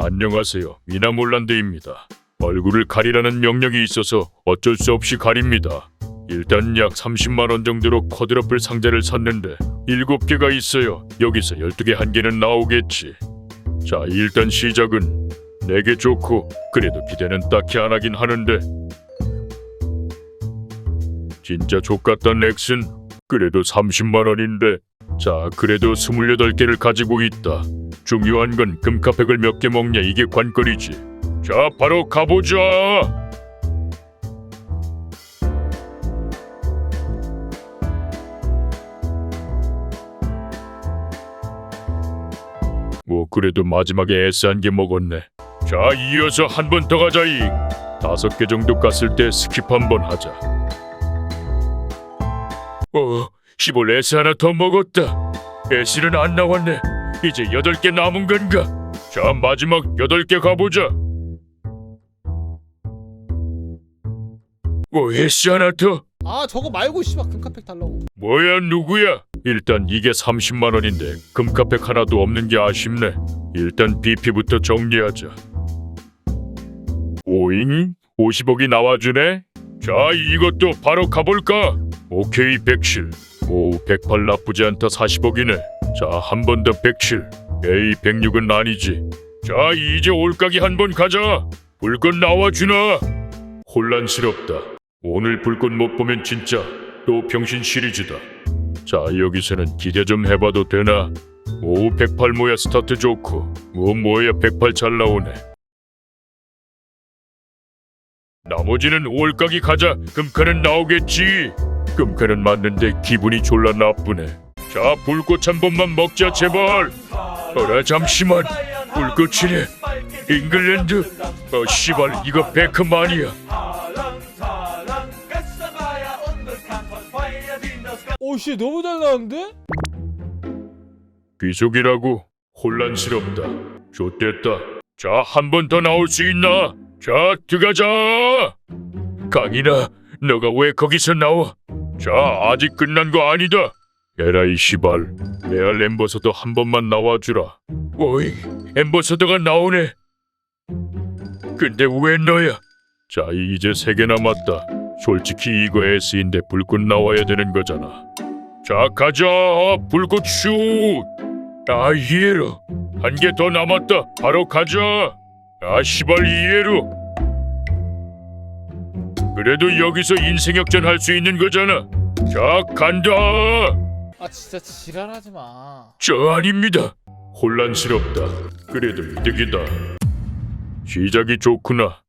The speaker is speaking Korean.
안녕하세요. 미나몰란드입니다. 얼굴을 가리라는 명령이 있어서 어쩔 수 없이 가립니다. 일단 약 30만 원 정도로 쿼드러플 상자를 샀는데 7개가 있어요. 여기서 12개 한 개는 나오겠지. 자, 일단 시작은 내게 좋고 그래도 기대는 딱히 안 하긴 하는데 진짜 족같던 렉슨 그래도 30만 원인데 자, 그래도 28개를 가지고 있다. 중요한 건 금카팩을 몇 개 먹냐 이게 관건이지. 자, 바로 가보자. 뭐 그래도 마지막에 애쓰한 게 먹었네. 자, 이어서 한 번 더 가자 이. 다섯 개 정도 깠을 때 스킵 한 번 하자. 어, 15레스 하나 더 먹었다. 애쉬는 안 나왔네. 이제 여덟 개 남은 건가? 자, 마지막 여덟 개 가보자. 하나 더. 아 저거 말고 씨발 금카팩 달라고 뭐야 누구야? 일단 이게 30만 원인데 금카팩 하나도 없는 게 아쉽네. 일단 BP부터 정리하자. 오잉? 50억이 나와주네? 자 이것도 바로 가볼까? 오케이 107. 오108 나쁘지 않다 40억이네. 자 한 번 더 107. 에이 106은 아니지. 자 이제 올가기 한 번 가자. 불꽃 나와 주나? 혼란스럽다. 오늘 불꽃 못 보면 진짜 또 병신 시리즈다. 자 여기서는 기대 좀 해봐도 되나? 오 108 뭐야 스타트 좋고 오 뭐야 108 잘 나오네. 나머지는 올가기 가자. 금카는 나오겠지. 금카는 맞는데 기분이 졸라 나쁘네. 자 불꽃 한 번만 먹자 제발. 어라 잠시만. 불꽃이래. 잉글랜드. 어 씨발 이거 베크만이야. 오씨 너무 잘 나왔는데? 귀속이라고 혼란스럽다. 좋됐다. 자, 한 번 더 나올 수 있나? 자, 들어가자. 강인아, 너가 왜 거기서 나와? 자, 아직 끝난 거 아니다. 에라이 시발, 레알 엠버서더 한 번만 나와주라. 오이, 엠버서더가 나오네. 근데 왜 너야? 자, 이제 세 개 남았다. 솔직히 이거 S인데 불꽃 나와야 되는 거잖아. 자, 가자. 불꽃 슛. 아 이해로 한 개 더 남았다 바로 가자 아 시발 이해로 그래도 여기서 인생 역전 할 수 있는 거잖아 자 간다 아 진짜 지랄하지 마. 저 아닙니다. 혼란스럽다. 그래도 이득이다. 시작이 좋구나